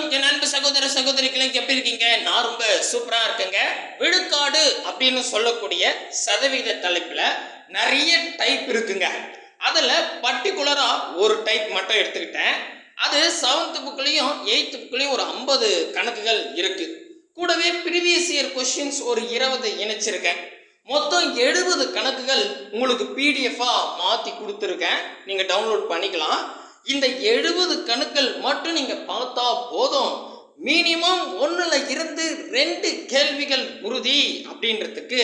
வணக்கம். என் அன்பு சகோதர சகோதரிகளை எப்படி இருக்கீங்க? நான் ரொம்ப சூப்பரா இருக்கேங்க. விழுக்காடு அப்படின்னு சொல்லக்கூடிய சதவீத தலைப்புல நிறைய டைப் இருக்குங்க. அதுல பர்டிகுலரா ஒரு டைப் மட்டும் எடுத்துக்கிட்டேன். அது செவன்த் புக்லையும் எயித்து புக்லையும் ஒரு ஐம்பது கணக்குகள் இருக்கு. கூடவே ப்ரீவியஸ் இயர் கொஸ்டின்ஸ் ஒரு இருபது இணைச்சிருக்கேன். மொத்தம் எழுபது கணக்குகள் உங்களுக்கு பிடிஎஃபாக மாற்றி கொடுத்துருக்கேன். நீங்கள் டவுன்லோட் பண்ணிக்கலாம். இந்த எழுபது கணுக்கள் மட்டும் நீங்கள் பார்த்தா போதும். மினிமம் ஒன்றில் இருந்து ரெண்டு கேள்விகள் உறுதி அப்படின்றதுக்கு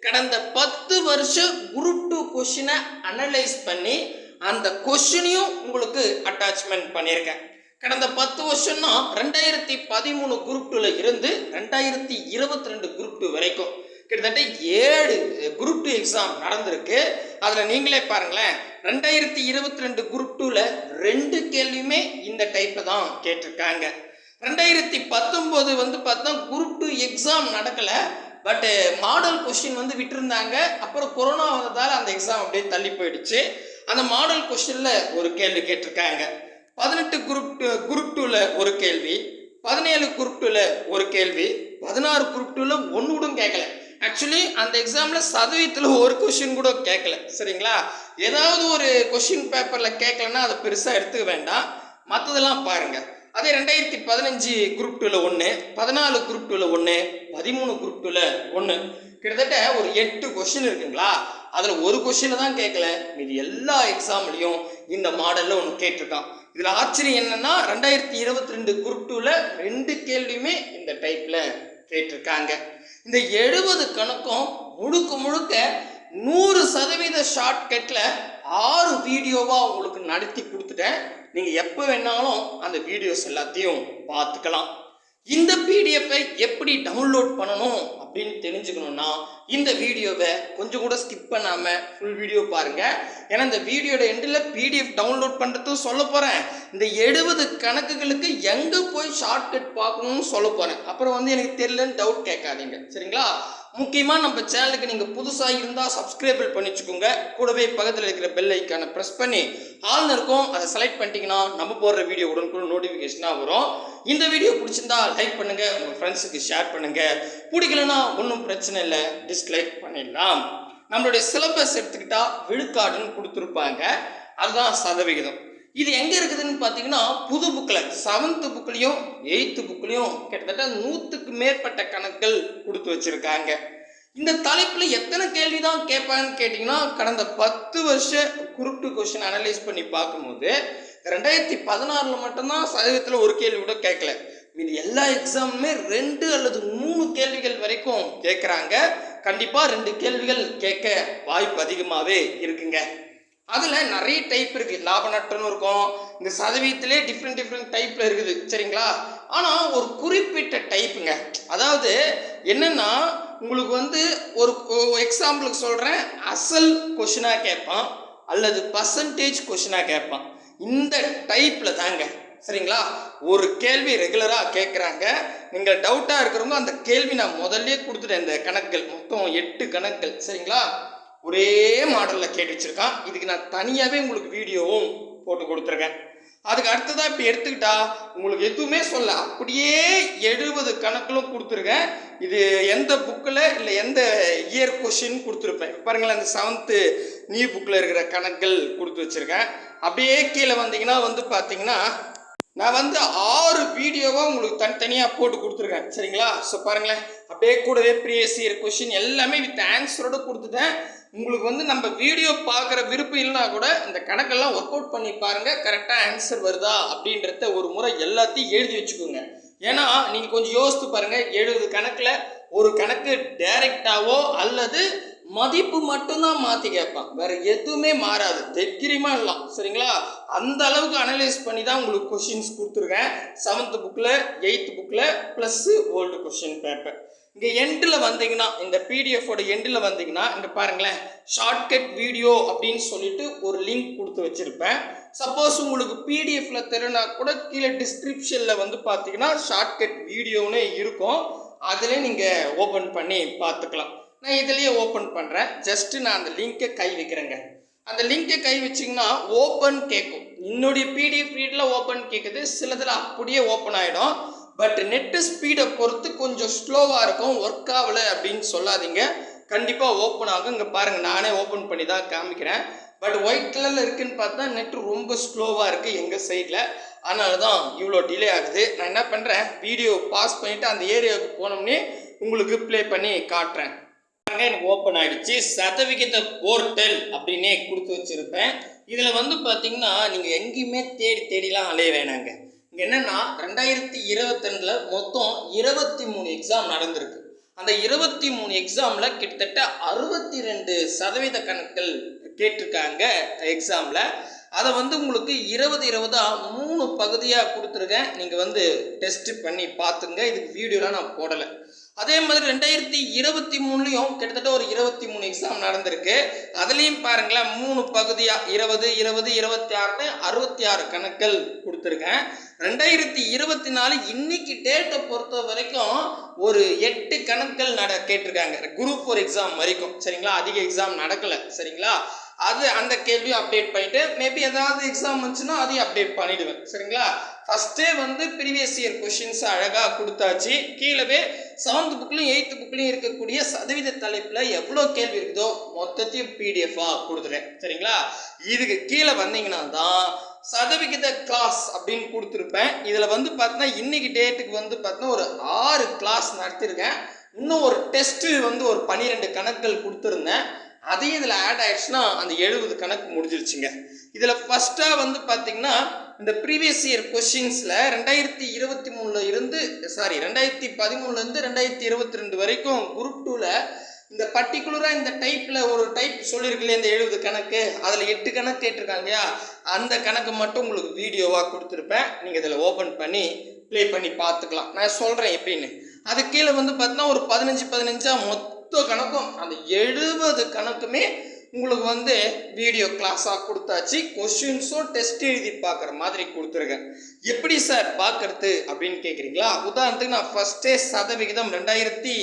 கடந்த பத்து வருஷம் குரூப் டூ கொஷினை அனலைஸ் பண்ணி அந்த கொஷினையும் உங்களுக்கு அட்டாச்மெண்ட் பண்ணியிருக்கேன். கடந்த பத்து வருஷம்னா ரெண்டாயிரத்தி பதிமூணு குரூப் டூவில் இருந்து ரெண்டாயிரத்தி இருபத்தி ரெண்டு குரூப் டூ வரைக்கும். கிட்டத்தட்ட ஏழு குரூப் டூ எக்ஸாம் நடந்திருக்கு. அதில் நீங்களே பாருங்களேன் ரெண்டாயிரத்தி இருபத்தி ரெண்டு குரூப் டூவில் ரெண்டு கேள்வியுமே இந்த டைப்பில் தான் கேட்டிருக்காங்க. ரெண்டாயிரத்தி பத்தொம்போது வந்து பார்த்தா குரூப் டூ எக்ஸாம் நடக்கலை பட்டு மாடல் கொஸ்டின் வந்து விட்டுருந்தாங்க. அப்புறம் கொரோனா வந்ததால் அந்த எக்ஸாம் அப்படியே தள்ளி போயிடுச்சு. அந்த மாடல் கொஸ்டினில் ஒரு கேள்வி கேட்டிருக்காங்க. பதினெட்டு குரூப் டூ குரூப் டூவில் ஒரு கேள்வி பதினேழு குரூப் டூவில் ஒரு கேள்வி பதினாறு குரூப் டூவில் ஒன்று கூட கேட்கல. ஆக்சுவலி அந்த எக்ஸாமில் சதவீதத்தில் ஒரு கொஷின் கூட கேட்கல சரிங்களா? ஏதாவது ஒரு கொஷின் பேப்பரில் கேட்கலன்னா அதை பெருசாக எடுத்துக்க வேண்டாம். மற்றதெல்லாம் பாருங்கள் அதே ரெண்டாயிரத்தி பதினஞ்சு குரூப் டூவில் ஒன்று பதினாலு குரூப் டூவில் ஒன்று பதிமூணு குரூப் டூவில் ஒன்று கிட்டத்தட்ட ஒரு எட்டு கொஷின் இருக்குங்களா? அதில் ஒரு கொஷினை தான் கேட்கல மீதி எல்லா எக்ஸாம்லேயும் இந்த மாடலில் ஒன்று கேட்டிருக்கான். இதில் ஆச்சரியம் என்னென்னா ரெண்டாயிரத்தி இருபத்தி ரெண்டு குரூப் டூவில் ரெண்டு கேள்வியுமே இந்த டைப்பில் கேட்டிருக்காங்க. இந்த எழுபது கணக்கும் முழுக்க முழுக்க நூறு சதவீத ஷார்ட்கட்டில் ஆறு வீடியோவாக உங்களுக்கு நடத்தி கொடுத்துட்டேன். நீங்கள் எப்போ வேணாலும் அந்த வீடியோஸ் எல்லாத்தையும் பார்த்துக்கலாம். இந்த பிடிஎஃபை எப்படி டவுன்லோட் பண்ணணும் அப்படின்னு தெரிஞ்சுக்கணுன்னா இந்த வீடியோவை கொஞ்சம் கூட ஸ்கிப் பண்ணாமல் ஃபுல் வீடியோ பாருங்கள் ஏன்னா இந்த வீடியோட எண்டில் பிடிஎஃப் டவுன்லோட் பண்ணுறதும் சொல்ல போகிறேன் இந்த எழுபது கணக்குகளுக்கு எங்கே போய் ஷார்ட்கட் பார்க்கணும்னு சொல்ல போகிறேன் அப்புறம் வந்து எனக்கு தெரியலன்னு டவுட் கேட்காதீங்க. சரிங்களா? முக்கியமாக நம்ம சேனலுக்கு நீங்கள் புதுசாக இருந்தால் சப்ஸ்கிரைபிள் பண்ணிச்சுக்கோங்க. கூடவே பக்கத்தில் இருக்கிற பெல் ஐக்கானை ப்ரெஸ் பண்ணி ஆல்னு இருக்கும். அதை செலக்ட் பண்ணிட்டீங்கன்னா நம்ம போடுற வீடியோ உடனுக்குடன் நோட்டிஃபிகேஷனாக வரும். இந்த வீடியோ பிடிச்சிருந்தா லைக் பண்ணுங்கள் உங்கள் ஃப்ரெண்ட்ஸுக்கு ஷேர் பண்ணுங்கள் பிடிக்கலன்னா ஒன்றும் பிரச்சனை இல்லை. டிஸ்லைக் பண்ணிடலாம். நம்மளுடைய சிலபஸ் எடுத்துக்கிட்டால் விழுக்காடுன்னு கொடுத்துருப்பாங்க. அதுதான் சதவிகிதம். இது எங்கே இருக்குதுன்னு பார்த்தீங்கன்னா புது புக்கில் செவன்த்து புக்லேயும் எயித்து புக்லேயும் கிட்டத்தட்ட நூற்றுக்கு மேற்பட்ட கணக்குகள் கொடுத்து வச்சுருக்காங்க. இந்த தலைப்பில் எத்தனை கேள்வி தான் கேட்பாங்கன்னு கேட்டிங்கன்னா கடந்த பத்து வருஷ குரூப் கொஷின் அனலைஸ் பண்ணி பார்க்கும்போது ரெண்டாயிரத்தி பதினாறில் மட்டும்தான் சதவீதத்தில் ஒரு கேள்வி கூட கேட்கல. மீது எல்லா எக்ஸாமுமே ரெண்டு அல்லது மூணு கேள்விகள் வரைக்கும் கேட்குறாங்க. கண்டிப்பாக ரெண்டு கேள்விகள் கேட்க வாய்ப்பு அதிகமாகவே இருக்குங்க. அதில் நிறைய டைப் இருக்குது லாப நட்டம்னு இருக்கும். இந்த சதவீதத்திலே டிஃப்ரெண்ட் டிஃப்ரெண்ட் டைப்பில் இருக்குது. சரிங்களா? ஆனால் ஒரு குறிப்பிட்ட டைப்புங்க அதாவது என்னென்னா உங்களுக்கு வந்து ஒரு எக்ஸாம்பிளுக்கு சொல்கிறேன் அசல் கொஷினாக கேட்பான். அல்லது பர்சன்டேஜ் கொஷினாக கேட்பான். இந்த டைப்பில் தாங்க. சரிங்களா? ஒரு கேள்வி ரெகுலராக கேட்குறாங்க. நீங்கள் டவுட்டாக இருக்கிறவங்க அந்த கேள்வி நான் முதல்ல கொடுத்துட்டேன். இந்த கணக்குகள். மொத்தம் எட்டு கணக்குகள். சரிங்களா? ஒரே மாடலில் கேட்டு வச்சுருக்கான். இதுக்கு நான் தனியாகவே உங்களுக்கு வீடியோவும் போட்டு கொடுத்துருக்கேன். அதுக்கு அடுத்ததாக இப்போ எடுத்துக்கிட்டா உங்களுக்கு எதுவுமே சொல்ல அப்படியே எழுபது கணக்கிலும் கொடுத்துருக்கேன். இது எந்த புக்கில் இல்லை எந்த இயர் கொஷின் கொடுத்துருப்பேன். பாருங்களேன் அந்த செவன்த்து நியூ புக்கில் இருக்கிற கணக்குகள் கொடுத்து வச்சுருக்கேன். அப்படியே கீழே வந்தீங்கன்னா வந்து பார்த்தீங்கன்னா நான் வந்து ஆறு வீடியோவாக உங்களுக்கு தனித்தனியாக போட்டு கொடுத்துருக்கேன். சரிங்களா? ஸோ பாருங்களேன் அப்படியே கூடவே ப்ரீவியஸ் இயர் கொஷின் எல்லாமே வித் ஆன்சரோடு கொடுத்துட்டேன். உங்களுக்கு வந்து நம்ம வீடியோ பார்க்குற விருப்பம் இல்லைனா கூட இந்த கணக்கெல்லாம் ஒர்க் அவுட் பண்ணி பாருங்கள் கரெக்டாக ஆன்சர் வருதா அப்படின்றத ஒரு முறை எல்லாத்தையும் எழுதி வச்சுக்கோங்க. ஏன்னா நீங்கள் கொஞ்சம் யோசித்து பாருங்கள் எழுபது கணக்கில் ஒரு கணக்கு டைரெக்டாவோ அல்லது மதிப்பு மட்டும்தான் மாற்றி கேட்பான். வேறு எதுவுமே மாறாது. தைரியமாக இல்லாம் சரிங்களா? அந்த அளவுக்கு அனலைஸ் பண்ணி தான் உங்களுக்கு கொஷின்ஸ் கொடுத்துருக்கேன். செவன்த் புக்கில் எயித்து புக்கில் ப்ளஸ்ஸு ஓல்டு கொஷின் பேப்பர் இங்கே எண்டில் வந்தீங்கன்னா இந்த பிடிஎஃபோட எண்டில் வந்தீங்கன்னா இங்கே பாருங்களேன் ஷார்ட்கட் வீடியோ அப்படின்னு சொல்லிட்டு ஒரு லிங்க் கொடுத்து வச்சுருப்பேன். சப்போஸ் உங்களுக்கு பிடிஎஃப்ல தெரியனா கூட கீழே டிஸ்கிரிப்ஷனில் வந்து பார்த்தீங்கன்னா ஷார்ட்கட் வீடியோன்னு இருக்கும். அதில் நீங்கள் ஓப்பன் பண்ணி பார்த்துக்கலாம் நான் இதுலேயே ஓப்பன் பண்ணுறேன் ஜஸ்ட்டு நான் அந்த லிங்க்கை கை வைக்கிறேங்க. அந்த லிங்க்கை கை வச்சிங்கன்னா ஓப்பன் கேட்கும் என்னுடைய பிடிஎஃப் ரீடில் ஓப்பன் கேட்குது சிலதில் அப்படியே ஓப்பன் ஆகிடும் பட் நெட்டு ஸ்பீடை பொறுத்து கொஞ்சம் ஸ்லோவாக இருக்கும். ஒர்க் ஆகலை அப்படின்னு சொல்லாதீங்க. கண்டிப்பாக ஓப்பன் ஆகும். இங்கே பாருங்கள் நானே ஓப்பன் பண்ணி தான் காமிக்கிறேன். பட் ஒயிட் கலரில் இருக்குதுன்னு பார்த்தா நெட்டு ரொம்ப ஸ்லோவாக இருக்குது எங்கள் சைடில் அதனால தான் இவ்வளோ டிலே ஆகுது. நான் என்ன பண்ணுறேன் வீடியோ பாஸ் பண்ணிவிட்டு அந்த ஏரியாவுக்கு போனோம்னே உங்களுக்கு ப்ளே பண்ணி காட்டுறேன். பாருங்க எனக்கு ஓப்பன் ஆயிடுச்சு. சதவிகித போர்ட்டல் அப்படின்னே கொடுத்து வச்சுருப்பேன். இதில் வந்து பார்த்தீங்கன்னா நீங்கள் எங்கேயுமே தேடி தேடிலாம் அலைய வேணாங்க. என்னன்னா ரெண்டாயிரத்தி இருபத்தெண்டில் மொத்தம் இருபத்தி மூணு எக்ஸாம் நடந்திருக்கு. அந்த இருபத்தி மூணு எக்ஸாமில் கிட்டத்தட்ட அறுபத்தி ரெண்டு சதவீத கணக்குகள் கேட்டிருக்காங்க எக்ஸாமில் அதை வந்து உங்களுக்கு இருபது இருபதாக மூணு பகுதியாக கொடுத்துருக்கேன். நீங்கள் வந்து டெஸ்ட் பண்ணி பார்த்துங்க. இதுக்கு வீடியோலாம் நான் போடலை. அதே மாதிரி ரெண்டாயிரத்தி இருபத்தி மூணுலையும் கிட்டத்தட்ட ஒரு இருபத்தி மூணு எக்ஸாம் நடந்திருக்கு. அதுலேயும் பாருங்களேன் மூணு பகுதியாக இருபது இருபது இருபத்தி ஆறுன்னு அறுபத்தி ஆறு கணக்கள் கொடுத்துருக்கேன். ரெண்டாயிரத்தி இருபத்தி நாலு இன்னைக்கு டேட்டை பொறுத்த வரைக்கும் ஒரு எட்டு கணக்கள் நட கேட்டிருக்காங்க. குரூப் ஃபோர் எக்ஸாம் வரைக்கும். சரிங்களா? அதிக எக்ஸாம் நடக்கலை. சரிங்களா? அது அந்த கேள்வியும் அப்டேட் பண்ணிட்டு மேபி ஏதாவது எக்ஸாம் வந்துச்சுன்னா அதையும் அப்டேட் பண்ணிடுவேன். சரிங்களா? ஃபஸ்ட்டே வந்து ப்ரீவியஸ் இயர் கொஷின்ஸ் அழகாக கொடுத்தாச்சு. கீழவே செவன்த் புக்லையும் எயித்து புக்லையும் இருக்கக்கூடிய சதவீத தலைப்பில் எவ்வளோ கேள்வி இருக்குதோ மொத்தத்தையும் பிடிஎஃபாக கொடுத்துறேன் சரிங்களா? இதுக்கு கீழே வந்தீங்கன்னா தான் சதவிகித கிளாஸ் அப்படின்னு கொடுத்துருப்பேன். இதில் வந்து பார்த்தீங்கன்னா இன்னைக்கு டேட்டுக்கு வந்து பார்த்தீங்கன்னா ஒரு ஆறு கிளாஸ் நடத்திருக்கேன். இன்னும் ஒரு டெஸ்ட்டு வந்து ஒரு பன்னிரெண்டு கணக்குகள் கொடுத்துருந்தேன். அதையும் இதில் ஆட் ஆயிடுச்சுன்னா அந்த எழுபது கணக்கு முடிஞ்சிருச்சுங்க. இதில் ஃபஸ்ட்டாக வந்து பார்த்தீங்கன்னா இந்த ப்ரீவியஸ் இயர் கொஷின்ஸில் ரெண்டாயிரத்தி இருபத்தி மூணில் இருந்து சாரி ரெண்டாயிரத்தி பதிமூணுலேருந்து ரெண்டாயிரத்தி இருபத்தி ரெண்டு வரைக்கும் குரூப் டூவில் இந்த பர்டிகுலராக இந்த டைப்பில் ஒரு டைப் சொல்லியிருக்குல்ல இந்த எழுபது கணக்கு அதில் எட்டு கணக்கு கேட்டிருக்காங்க இல்லையா? அந்த கணக்கு மட்டும் உங்களுக்கு வீடியோவாக கொடுத்துருப்பேன். நீங்கள் இதில் ஓப்பன் பண்ணி ப்ளே பண்ணி பார்த்துக்கலாம். நான் சொல்கிறேன் எப்படின்னு. அது கீழே வந்து பார்த்தீங்கன்னா ஒரு பதினஞ்சு பதினஞ்சா மொத்த கணக்கும் அந்த எழுபது கணக்குமே உங்களுக்கு வந்து வீடியோ கிளாஸாக கொடுத்தாச்சு கொஷின்ஸும் டெஸ்ட் எழுதி பார்க்குற மாதிரி கொடுத்துருக்கேன் எப்படி சார் பார்க்கறது அப்படின்னு கேட்குறீங்களா உதாரணத்துக்கு நான் ஃபஸ்ட்டே சதவிகிதம் ரெண்டாயிரத்தி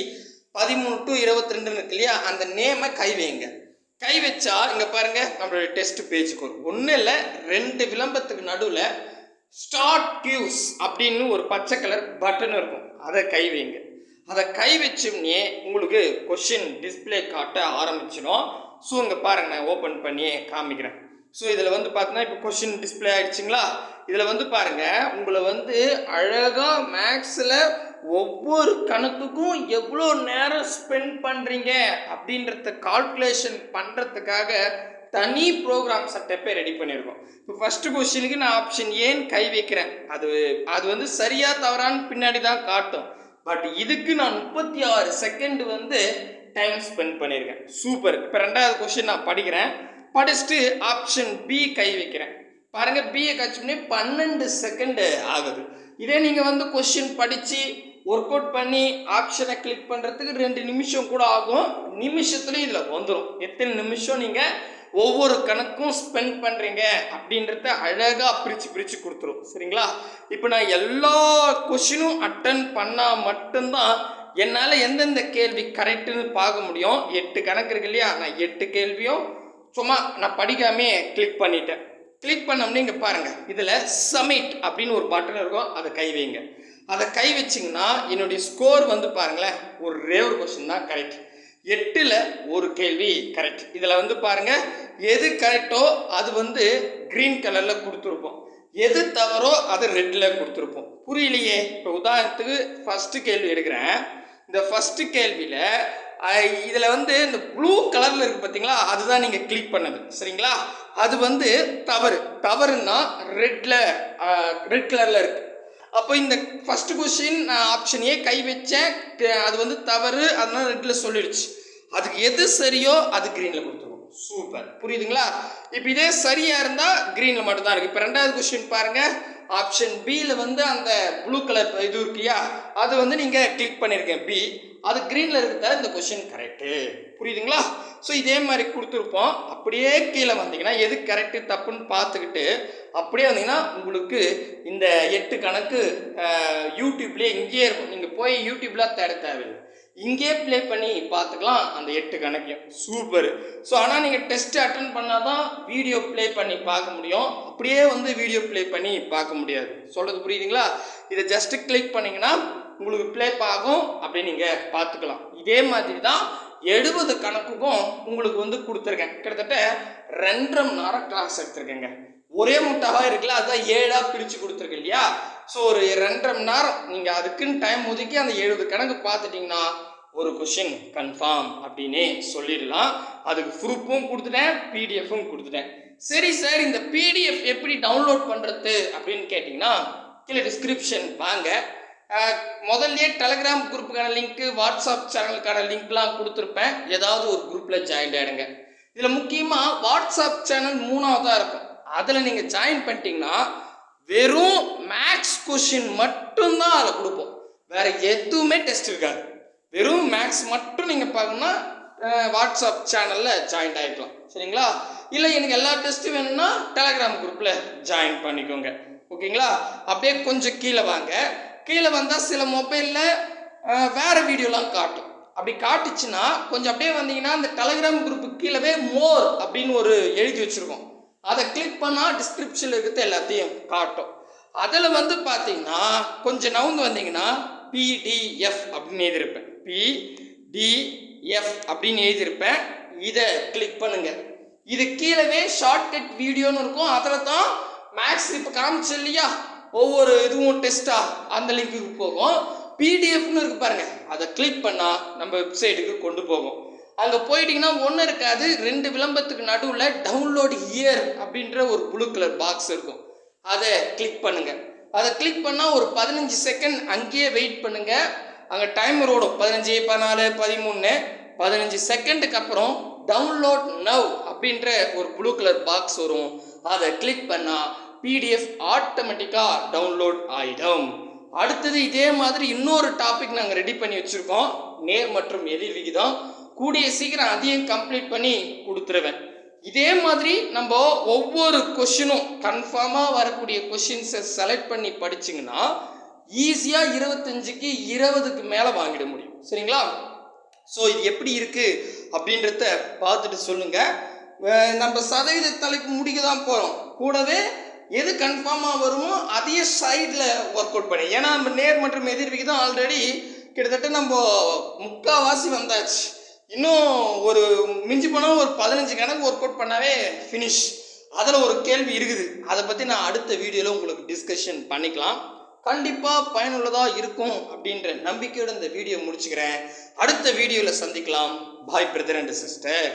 பதிமூணு டு இருபத்தி ரெண்டுன்னு இருக்கு இல்லையா? அந்த நேமை கை வைங்க. கை வச்சா இங்கே பாருங்க நம்மளுடைய டெஸ்ட் பேஜுக்கு வரும். ஒன்றும் இல்லை ரெண்டு விளம்பரத்துக்கு நடுவில் ஸ்டார்ட் கியூஸ் அப்படின்னு ஒரு பச்சை கலர் பட்டன் இருக்கும். அதை கை வைங்க. அதை கை வச்சோம்னே உங்களுக்கு கொஷின் டிஸ்ப்ளே காட்ட ஆரம்பிச்சிடும். ஸோ இங்கே பாருங்க நான் ஓப்பன் பண்ணி காமிக்கிறேன். ஸோ இதில் வந்து பார்த்தீங்கன்னா இப்போ கொஷின் டிஸ்ப்ளே ஆகிடுச்சிங்களா இதில் வந்து பாருங்கள் உங்களை வந்து அழகாக மேக்ஸில் ஒவ்வொரு கணக்குக்கும் எவ்வளோ நேரம் ஸ்பெண்ட் பண்ணுறீங்க அப்படின்றத கால்குலேஷன் பண்ணுறதுக்காக தனி ப்ரோக்ராம் செட்டப்பே ரெடி பண்ணியிருக்கோம். இப்போ ஃபஸ்ட்டு கொஸ்டினுக்கு நான் ஆப்ஷன் ஏன்னு கை வைக்கிறேன். அது அது வந்து சரியாக தவறான்னு பின்னாடி தான் காட்டும். பட் இதுக்கு நான் முப்பத்தி ஆறு செகண்ட் வந்து டைம் ஸ்பெண்ட் பண்ணியிருக்கேன் சூப்பர் இப்போ ரெண்டாவது கொஸ்டின் நான் படிக்கிறேன். படிச்சுட்டு ஆப்ஷன் பி கை வைக்கிறேன். பாருங்கள் பிஏ கட்சி பன்னெண்டு செகண்டு ஆகுது. இதே நீங்கள் வந்து கொஸ்டின் படித்து ஒர்க் அவுட் பண்ணி ஆப்ஷனை கிளிக் பண்ணுறதுக்கு ரெண்டு நிமிஷம் கூட ஆகும். நிமிஷத்துலேயும் இதில் வந்துடும் எத்தனை நிமிஷம் நீங்கள் ஒவ்வொரு கணக்கும் ஸ்பெண்ட் பண்ணுறீங்க அப்படின்றத அழகாக பிரித்து பிரித்து கொடுத்துரும். சரிங்களா? இப்போ நான் எல்லா கொஷினும் அட்டன் பண்ணால் மட்டும்தான் என்னால் எந்தெந்த கேள்வி கரெக்டுன்னு பார்க்க முடியும்? எட்டு கணக்கு இருக்கு இல்லையா? நான் எட்டு கேள்வியும் சும்மா நான் படிக்காமே கிளிக் பண்ணிட்டேன். கிளிக் பண்ணோம்னே இங்கே பாருங்கள் இதில் சமிட் அப்படின்னு ஒரு பட்டன் இருக்கும். அதை கை வைங்க. அதை கை வச்சிங்கன்னா என்னுடைய ஸ்கோர் வந்து பாருங்களேன் ஒரு ரேவர் ஒரு கொஸ்டின் தான் கரெக்ட் எட்டில் ஒரு கேள்வி கரெக்ட் இதில் வந்து பாருங்கள் எது கரெக்டோ அது வந்து க்ரீன் கலரில் கொடுத்துருப்போம். எது தவறோ அது ரெட்டில் கொடுத்துருப்போம். புரியலையே? இப்போ உதாரணத்துக்கு ஃபஸ்ட்டு கேள்வி எடுக்கிறேன். இந்த ஃபஸ்ட்டு கேள்வியில் இதில் வந்து இந்த ப்ளூ கலரில் இருக்குது பார்த்தீங்களா அதுதான் நீங்கள் கிளிக் பண்ணது. சரிங்களா? அது வந்து தவறு. தவறுன்னா ரெட்டில் ரெட் கலரில் இருக்குது அப்போ இந்த ஃபஸ்ட்டு கொஷின் நான் கை வச்சேன். அது வந்து தவறு அதனால் ரெட்டில் சொல்லிடுச்சு. அதுக்கு எது சரியோ அது க்ரீனில் கொடுத்துருவோம். சூப்பர் புரியுதுங்களா? இப்போ இதே சரியாக இருந்தால் க்ரீனில் மட்டும்தான் இருக்குது இப்போ ரெண்டாவது கொஷின் பாருங்கள் ஆப்ஷன் பியில் வந்து அந்த ப்ளூ கலர் இது இருக்கியா? அது வந்து நீங்கள் கிளிக் பண்ணியிருக்கேன் பி அது க்ரீனில் இருக்கிறதால இந்த கொஷின் கரெக்டு புரியுதுங்களா? ஸோ இதே மாதிரி கொடுத்துருப்போம். அப்படியே கீழே வந்தீங்கன்னா எது கரெக்டு தப்புன்னு பார்த்துக்கிட்டு அப்படியே வந்தீங்கன்னா உங்களுக்கு இந்த எட்டு கணக்கு யூடியூப்லேயே இங்கேயே இருக்கும். நீங்கள் போய் யூடியூப்லாம் தேட தேவையில்லை. இங்கே ப்ளே பண்ணி பார்த்துக்கலாம் அந்த எட்டு கணக்கையும் சூப்பர் ஸோ ஆனால் நீங்கள் டெஸ்ட்டு அட்டன் பண்ணால் தான் வீடியோ ப்ளே பண்ணி பார்க்க முடியும். அப்படியே வந்து வீடியோ ப்ளே பண்ணி பார்க்க முடியாது. சொல்கிறது புரியுதுங்களா? இதை ஜஸ்ட்டு கிளிக் பண்ணிங்கன்னா உங்களுக்கு ப்ளே ஆகும் அப்படின்னு நீங்கள் பார்த்துக்கலாம். இதே மாதிரி தான் எழுபது கணக்குக்கும் உங்களுக்கு வந்து கொடுத்துருக்கேன். கிட்டத்தட்ட ரெண்டரை மணி நேரம் கிளாஸ் எடுத்திருக்கேங்க. ஒரே முட்டாவாக இருக்குல்ல அதான் ஏழாக பிரித்து கொடுத்துருக்கு இல்லையா? ஸோ ஒரு ரெண்டரை மணி நேரம் நீங்கள் அதுக்குன்னு டைம் ஒதுக்கி அந்த எழுபது கணக்கு பார்த்துட்டிங்கன்னா ஒரு கொஷின் கன்ஃபார்ம் அப்படின்னே சொல்லிடலாம். அதுக்கு ப்ரூஃபும் கொடுத்துட்டேன் பிடிஎஃப்பும் கொடுத்துட்டேன். சரி சார் இந்த பிடிஎஃப் எப்படி டவுன்லோட் பண்ணுறது அப்படின்னு கேட்டிங்கன்னா கீழே டிஸ்கிரிப்ஷன் வாங்க. முதல்லையே முதல்லயே டெலகிராம் குரூப்புக்கான லிங்க்கு வாட்ஸ்அப் சேனலுக்கான லிங்க்லாம் கொடுத்துருப்பேன். ஏதாவது ஒரு குரூப்பில் ஜாயின் ஆகிடுங்க இதில் முக்கியமாக வாட்ஸ்அப் சேனல் மூணாவதாக இருக்கும். அதில் நீங்கள் ஜாயின் பண்ணிட்டீங்கன்னா வெறும் மேக்ஸ் கொஷின் மட்டும்தான் அதில் கொடுப்போம். வேற எதுவுமே டெஸ்ட் இருக்காது. வெறும் மேக்ஸ் மட்டும் நீங்கள் பார்க்கணும்னா வாட்ஸ்அப் சேனலில் ஜாயின் ஆகிக்கலாம் சரிங்களா? இல்லை எனக்கு எல்லா டெஸ்ட்டும் வேணும்னா டெலகிராம் குரூப்பில் ஜாயின் பண்ணிக்கோங்க. ஓகேங்களா? அப்படியே கொஞ்சம் கீழே வாங்க. கீழே வந்தால் சில மொபைலில் வேறு வீடியோலாம் காட்டும். அப்படி காட்டுச்சுன்னா கொஞ்சம் அப்படியே வந்தீங்கன்னா அந்த டெலகிராம் குரூப்பு கீழவே மோர் அப்படின்னு ஒரு எழுதி வச்சுருக்கோம். அதை கிளிக் பண்ணால் டிஸ்கிரிப்ஷனில் இருக்கிறது எல்லாத்தையும் காட்டும். அதில் வந்து பார்த்தீங்கன்னா கொஞ்சம் நவுந்து வந்தீங்கன்னா பிடிஎஃப் அப்படின்னு எழுதியிருப்பேன். பிடிஎஃப் அப்படின்னு எழுதியிருப்பேன். இதை கிளிக் பண்ணுங்க. இது கீழவே ஷார்ட்கட் வீடியோன்னு இருக்கும். அதில் தான் மேக்ஸ் இப்போ காமிச்சு இல்லையா? ஒவ்வொரு இதுவும் டெஸ்ட்டாக அந்த லிங்க்குக்கு போகும். பிடிஎஃப்னு இருக்கு பாருங்க. அதை கிளிக் பண்ணால் நம்ம வெப்சைட்டுக்கு கொண்டு போகும். அங்கே போயிட்டீங்கன்னா ஒன்றும் இருக்காது. ரெண்டு விளம்பரத்துக்கு நடுவில் டவுன்லோட் இயர் அப்படின்ற ஒரு ப்ளூ கலர் பாக்ஸ் இருக்கும். அதை கிளிக் பண்ணுங்க. அதை கிளிக் பண்ணால் ஒரு பதினஞ்சு செகண்ட் அங்கேயே வெயிட் பண்ணுங்க. அங்கே டைமர் ஓடும். பதினஞ்சு பதினாலு பதிமூணு. பதினஞ்சு செகண்டுக்கு அப்புறம் டவுன்லோட் நவ் அப்படின்ற ஒரு ப்ளூ கலர் பாக்ஸ் வரும். அதை கிளிக் பண்ணால் பிடிஎஃப் ஆட்டோமேட்டிக்காக டவுன்லோட் ஆகிடும் அடுத்தது இதே மாதிரி இன்னொரு டாபிக் நாங்கள் ரெடி பண்ணி வச்சுருக்கோம். நேர் மற்றும் எதிர் விகிதம். கூடிய சீக்கிரம் அதையும் கம்ப்ளீட் பண்ணி கொடுத்துருவேன். இதே மாதிரி நம்ம ஒவ்வொரு கொஷினும் கன்ஃபார்மாக வரக்கூடிய கொஷின்ஸை செலக்ட் பண்ணி படிச்சிங்கன்னா ஈஸியாக இருபத்தஞ்சுக்கு இருபதுக்கு மேலே வாங்கிட முடியும். சரிங்களா? ஸோ இது எப்படி இருக்குது அப்படின்றத பார்த்துட்டு சொல்லுங்கள் நம்ம சதவீத தலைப்பு முடிக்க தான் போகிறோம் கூடவே எது கன்ஃபார்மாக வருமோ அதையே சைடில் ஒர்க் அவுட் பண்ணி. ஏன்னா நம்ம நேர் மற்றும் எதிர்விக்கு தான் ஆல்ரெடி கிட்டத்தட்ட நம்ம முக்கால்வாசி வந்தாச்சு. இன்னும் ஒரு மிஞ்சி போனால் ஒரு பதினஞ்சு கணக்கு ஒர்க் அவுட் பண்ணாவே ஃபினிஷ் அதில் ஒரு கேள்வி இருக்குது. அதை பற்றி நான் அடுத்த வீடியோவில் உங்களுக்கு டிஸ்கஷன் பண்ணிக்கலாம். கண்டிப்பாக பயனுள்ளதாக இருக்கும் அப்படின்ற நம்பிக்கையோடு இந்த வீடியோ முடிச்சுக்கிறேன். அடுத்த வீடியோவில் சந்திக்கலாம். பாய் பிரதர் அண்ட் சிஸ்டர்